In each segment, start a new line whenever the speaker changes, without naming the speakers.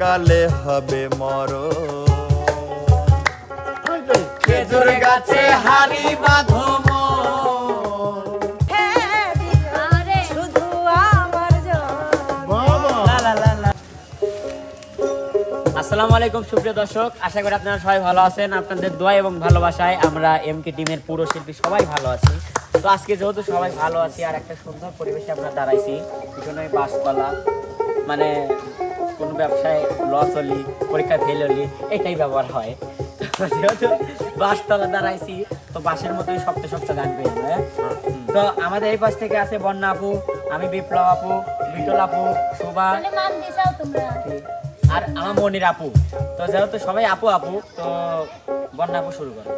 কালে হবে মর
খেজুর গাছে হারি বাঁধো
আরে শুধু আমার জন
আসসালামু আলাইকুম সুপ্রিয় দর্শক। আশা করি আপনারা সবাই ভালো আছেন। আপনাদের দোয়া এবং ভালোবাসায় আমরা এমকে টিমের পুরো শিল্পী সবাই ভালো আছি। তো আজকে যেহেতু সবাই ভালো আছি আর একটা সুন্দর পরিবেশে আমরা দাঁড়াইছি পিছনে বাসতলা মানে কোন ব্যবসায় লস হলি পরীক্ষা ফেল হলি এটাই ব্যবহার হয়। তো যেহেতু বাসতলা দাঁড়াইছি তো বাসের মতোই শক্ত শক্ত গান পেয়ে যাবে, হ্যাঁ? তো আমাদের এই পাশ থেকে আছে বন্যা আপু আমি বিপ্লব আপু বিটল আপু শোভা। আর আমার মনির আপু। তো যেহেতু সবাই আপু আপু তো বন্যা আপু শুরু করো।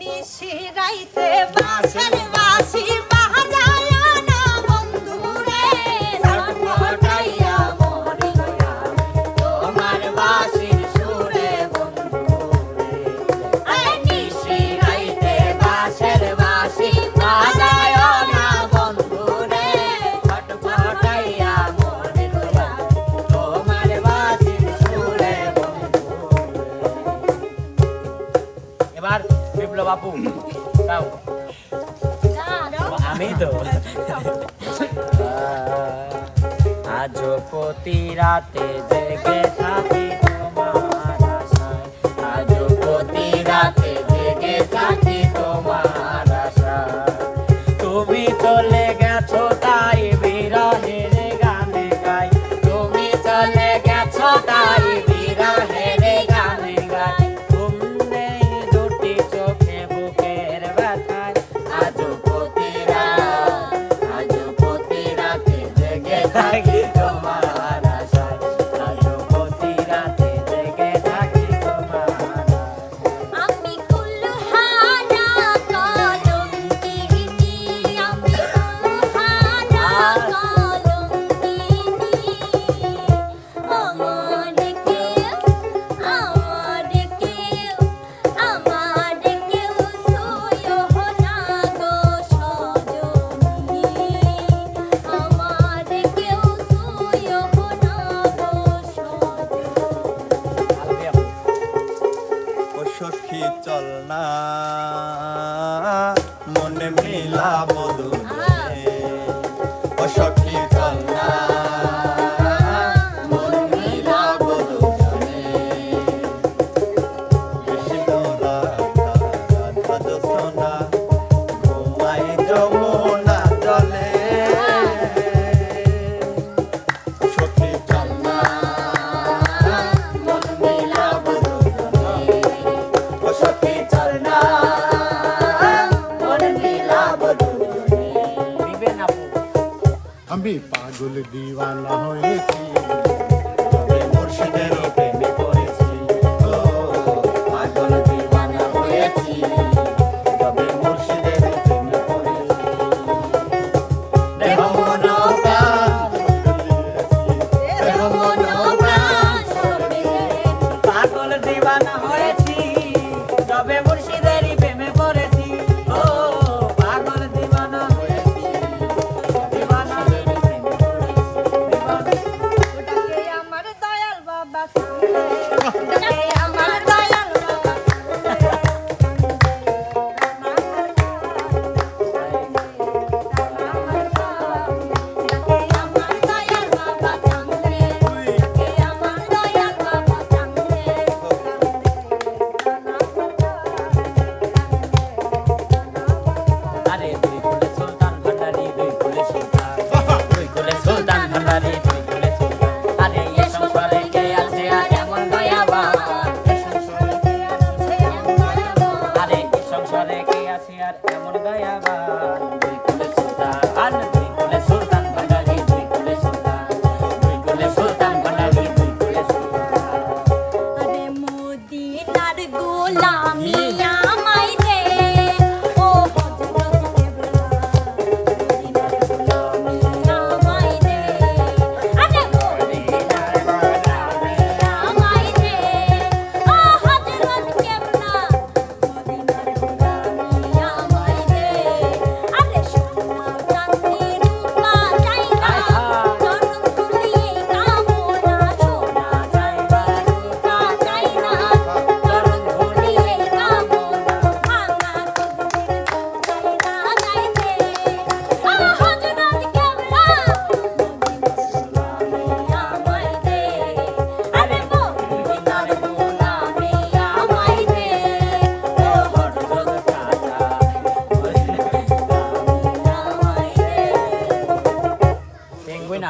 নিশি রাইতে বাঁশের বাঁশি
আমি তো আজ প্রতি রাতে জেগে থাকি তোমার আশায় আজ প্রতি রাতে জেগে থাকি তোমার আশায় তুমি চলে
মনে গোলামিয়া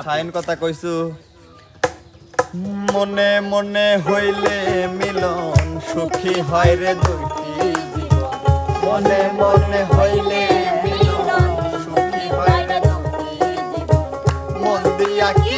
খাইন কথা কইছু। মনে মনে হইলে মিলন সুখী হয় রে দুইটি মনে মনে হইলে মিলন সুখী হয় রে দুইটি মন দিয়া
কি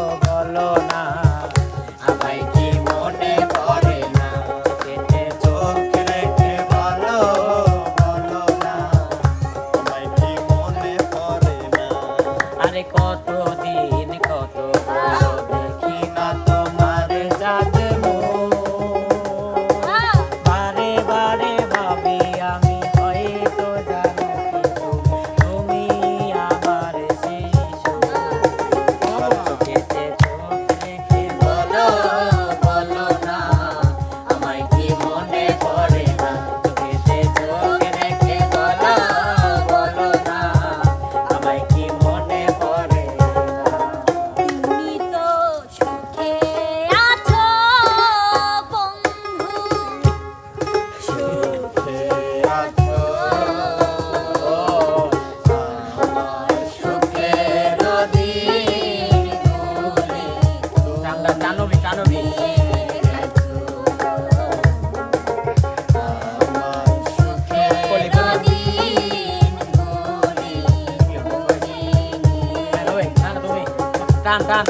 টান টান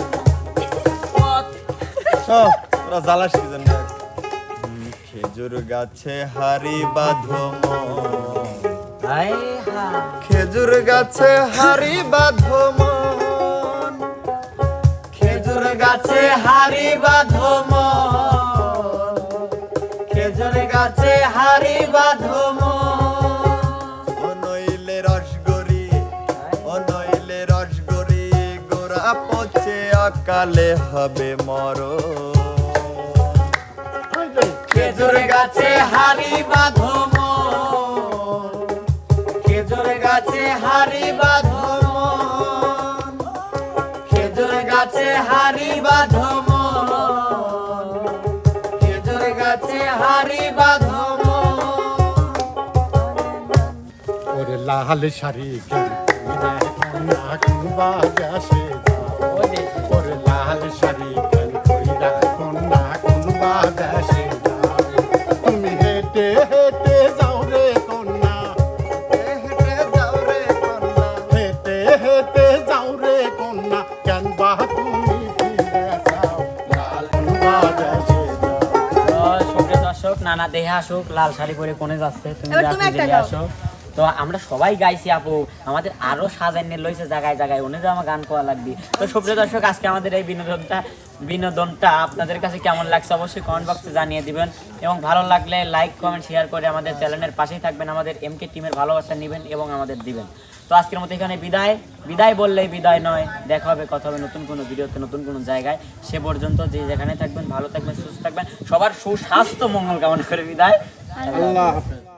তোরা জ্বালাস কি জন্য? খেজুর গাছে হারি বাঁধো খেজুর গাছে হারি বাঁধো খেজুর গাছে হারি বাঁধো খেজুর গাছে হারি বাঁধো অকালে হবে মরণ খেজুর গাছে হারি বাঁধো মন। খেজুর গাছে হারি বাঁধো মন। খেজুর গাছে হারি বাঁধো মন। খেজুর গাছে হারি বাঁধো মন।
ওরে লাল শাড়ি কেন
দেহে আসুক লাল শাড়ি পরে কোনে যাচ্ছে তুমি। আসো। তো আমরা সবাই গাইছি আপু। আমাদের আরও লইছে জায়গায় জায়গায়। উনি আমার গান করা লাগবে। তো সুপ্রিয় দর্শক আজকে আমাদের এই বিনোদনটা বিনোদনটা আপনাদের কাছে কেমন লাগছে অবশ্যই কমেন্ট বক্সে জানিয়ে দিবেন। এবং ভালো লাগলে লাইক কমেন্ট শেয়ার করে আমাদের চ্যানেলের পাশেই থাকবেন। আমাদের এমকে টিমের ভালোবাসা নেবেন এবং আমাদের দিবেন। তো আজকের মতো এখানে বিদায়। বিদায় বললেই বিদায় নয়, দেখা হবে, কথা হবে নতুন কোনো ভিডিওতে, নতুন কোনো জায়গায়। সে পর্যন্ত যে যেখানে থাকবেন, ভালো থাকবেন, সুস্থ থাকবেন। সবার সুস্বাস্থ্য, মঙ্গল কামনা করে বিদায়।
আল্লাহ